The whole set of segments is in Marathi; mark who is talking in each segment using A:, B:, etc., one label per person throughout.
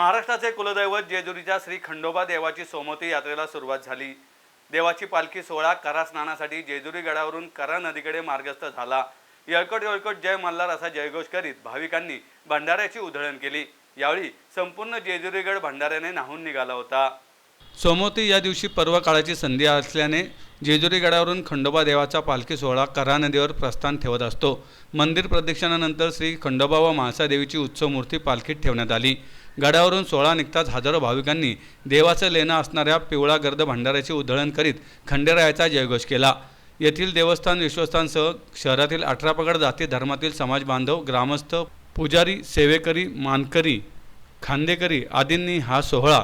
A: महाराष्ट्राचे कुलदैवत जेजुरीच्या श्री खंडोबा देवाची सोमवती यात्रेला सुरुवात झाली. देवाची पालखी सोहळा करा स्नानासाठी जेजुरी गडावरून करा नदीकडे मार्गस्थ झाला. यळकट यळकट जय मल्हार असा जयघोष करीत भाविकांनी भंडाऱ्याची उधळण केली. यावेळी संपूर्ण जेजुरीगड भंडाऱ्याने नाहून निघाला होता. सोमवती या दिवशी पर्व काळाची संधी असल्याने जेजुरी गडावरून खंडोबा देवाचा पालखी सोहळा करा नदीवर प्रस्थान ठेवत असतो. मंदिर प्रदक्षिणानंतर श्री खंडोबा व म्हाळसा देवीची उत्सव मूर्ती पालखीत ठेवण्यात आली. गडावरून सोळा निघताच हजारो भाविकांनी देवाचं लेणं असणाऱ्या पिवळा गर्द भंडाऱ्याची उधळण करीत खंडेरायाचा जयघोष केला. येथील देवस्थान विश्वस्थानसह शहरातील अठरा पगड जाती धर्मातील समाज बांधव ग्रामस्थ पुजारी सेवेकरी मानकरी खांदेकरी आदींनी हा सोहळा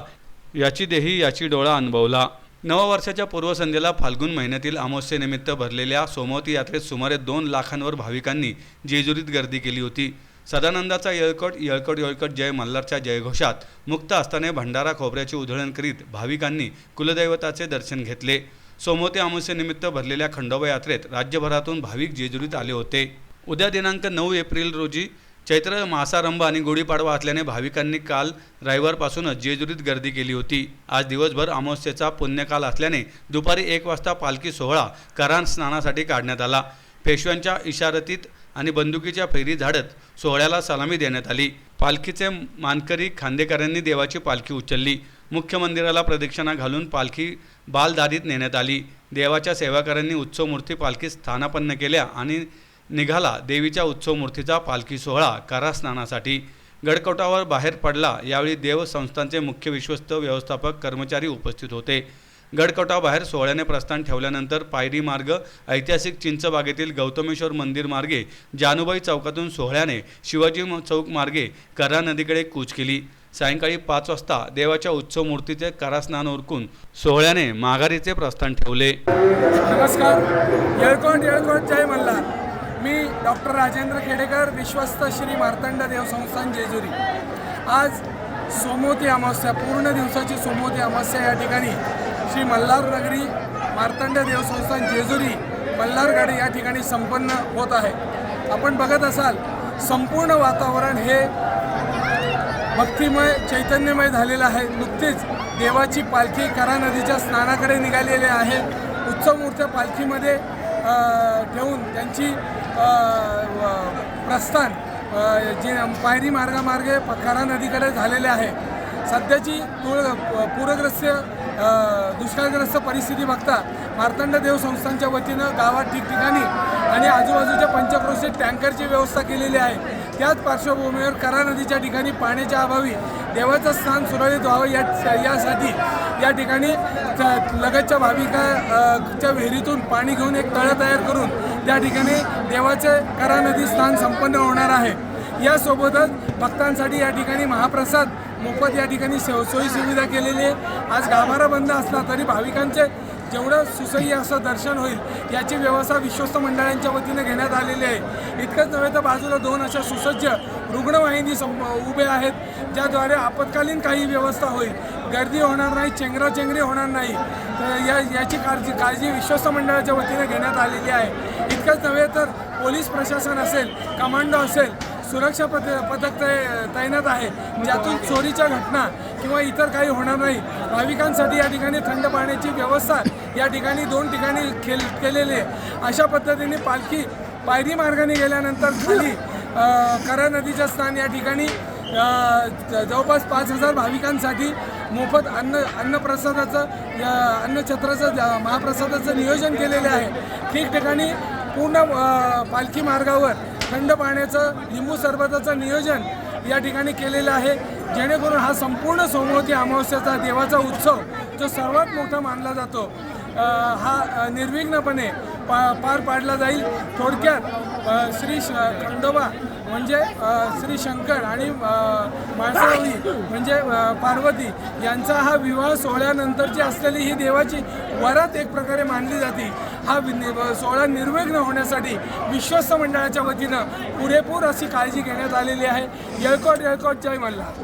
A: याची देही याची डोळा अनुभवला. नववर्षाच्या पूर्वसंध्येला फाल्गुन महिन्यातील अमावस्येनिमित्त भरलेल्या सोमवती यात्रेत सुमारे दोन लाखांवर भाविकांनी जेजुरीत गर्दी केली होती. सदानंदाचा येळकट येळकट येळकट जय मल्हारच्या जयघोषात मुक्त असताना भंडारा खोबऱ्याची उधळण करीत भाविकांनी कुलदैवताचे दर्शन घेतले. सोमवती अमावस्येनिमित्त भरलेल्या खंडोबा यात्रेत राज्यभरातून भाविक जेजुरीत आले होते. उद्या दिनांक नऊ एप्रिल रोजी चैत्र मासारंभ आणि गुढीपाडवा असल्याने भाविकांनी काल रविवारपासूनच जेजुरीत गर्दी केली होती. आज दिवसभर अमावस्येचा पुण्यकाल असल्याने दुपारी एक वाजता पालखी सोहळा करान स्नानासाठी काढण्यात आला. पेशव्यांच्या इशारतीत आणि बंदुकीच्या फेरी झाडत सोहळ्याला सलामी देण्यात आली. पालखीचे मानकरी खांदेकरांनी देवाची पालखी उचलली. मुख्य मंदिराला प्रदक्षिणा घालून पालखी बालदारीत नेण्यात आली. देवाच्या सेवाकरांनी उत्सव मूर्ती पालखीत स्थानापन्न केल्या आणि निघाला. देवीच्या उत्सव मूर्तीचा पालखी सोहळा कारा स्नानासाठी गडकोटावर बाहेर पडला. यावेळी देव संस्थांचे मुख्य विश्वस्त व्यवस्थापक कर्मचारी उपस्थित होते. गडकटाबाहेर सोहळ्याने प्रस्थान ठेवल्यानंतर पायरी मार्ग ऐतिहासिक चिंचबागेतील गौतमेश्वर मंदिर मार्गे जानुबाई चौकातून सोहळ्याने शिवाजी चौक मार्गे करा नदीकडे कूच केली. सायंकाळी पाच वाजता देवाच्या उत्सव मूर्तीचे करास्नान ओरकून उरकून सोहळ्याने माघारीचे प्रस्थान ठेवले.
B: नमस्कार. येळकोट येळकोट जय मल्हार. मी डॉक्टर राजेंद्र खेडेकर विश्वस्त श्री मार्तंड देव संस्थान जेजुरी. आज सोमवती अमावस्या पूर्ण दिवसाची सोमवती अमावस्या या ठिकाणी श्री मल्हार नगरी मार्तंड देवसंस्थान जेजुरी मल्हारगड या ठिकाणी संपन्न होत आहे. आपण बघत असाल संपूर्ण वातावरण हे भक्तिमय चैतन्यमय झालेलं आहे. नुकतीच देवाची पालखी करा नदीच्या स्नानाकडे निघालेली आहे. उत्सव मूर्त्या पालखीमध्ये ठेवून त्यांची प्रस्थान जे पायरी मार्गामार्गे करा नदीकडे झालेले आहे. सध्याची पूरग्रस्त दुष्काळग्रस्त परिस्थिती बघता मार्तंड देव संस्थांच्या वतीनं गावात ठिकठिकाणी आणि आजूबाजूच्या पंचक्रोशीत टँकरची व्यवस्था केलेली आहे. त्याच पार्श्वभूमीवर करा नदीच्या ठिकाणी पाण्याच्या अभावी देवाचं स्थान सुरळीत व्हावं या यासाठी या ठिकाणी लगतच्या भाविकाच्या विहिरीतून पाणी घेऊन एक तळं तयार करून त्या ठिकाणी देवाचे करा नदी स्थान संपन्न होणार आहे. यासोबतच भक्तांसाठी या ठिकाणी महाप्रसाद मोफत या ठिकाणी सोयी सुविधा केलेली आहे. आज गाभारा बंद असला तरी भाविकांचे जेवढं सुसह्य असं दर्शन होईल याची व्यवस्था विश्वस्त मंडळांच्या वतीने घेण्यात आलेली आहे. इतकंच नव्हे तर बाजूला दोन अशा सुसज्ज रुग्णवाहिनी सं उभे आहेत ज्याद्वारे आपत्कालीन काही व्यवस्था होईल. गर्दी होणार नाही चेंगराचेंगरी होणार नाही. तर या याची काळजी काळजी विश्वस्त मंडळाच्या वतीने घेण्यात आलेली आहे. इतकंच नव्हे तर पोलीस प्रशासन असेल कमांडो असेल सुरक्षा पथ पथक तै तैनात आहे. ज्यातून चोरीच्या घटना किंवा इतर काही होणार नाही. भाविकांसाठी या ठिकाणी थंड पाण्याची व्यवस्था या ठिकाणी दोन ठिकाणी खेल केलेली आहे. अशा पद्धतीने पालखी पायरी मार्गाने गेल्यानंतर खाली करा नदीच्या स्थान या ठिकाणी ज- जवळपास पाच हजार भाविकांसाठी मोफत अन्न अन्नप्रसादाचं या अन्नछत्राचं ज- महाप्रसादाचं नियोजन केलेलं आहे. ठिकठिकाणी पूर्ण पालखी मार्गावर थंड पाण्याचं लिंबू सरबताचं नियोजन या ठिकाणी केलेलं आहे. जेणेकरून हा संपूर्ण सोमवती अमावस्याचा देवाचा उत्सव जो सर्वात मोठा मानला जातो हा निर्विघ्नपणे पा पार पाडला जाईल. थोडक्यात श्री श खंडोबा म्हणजे श्री शंकर आणि माळसावली म्हणजे पार्वती यांचा हा विवाह सोहळ्यानंतरची असलेली ही देवाची वरात एक प्रकारे मानली जाते. हा सोहळा निर्विघ्न होण्यासाठी विश्वस्त मंडळाच्या वतीनं पुरेपूर अशी काळजी घेण्यात आलेली आहे. येळकोट येळकोट जय मल्हार.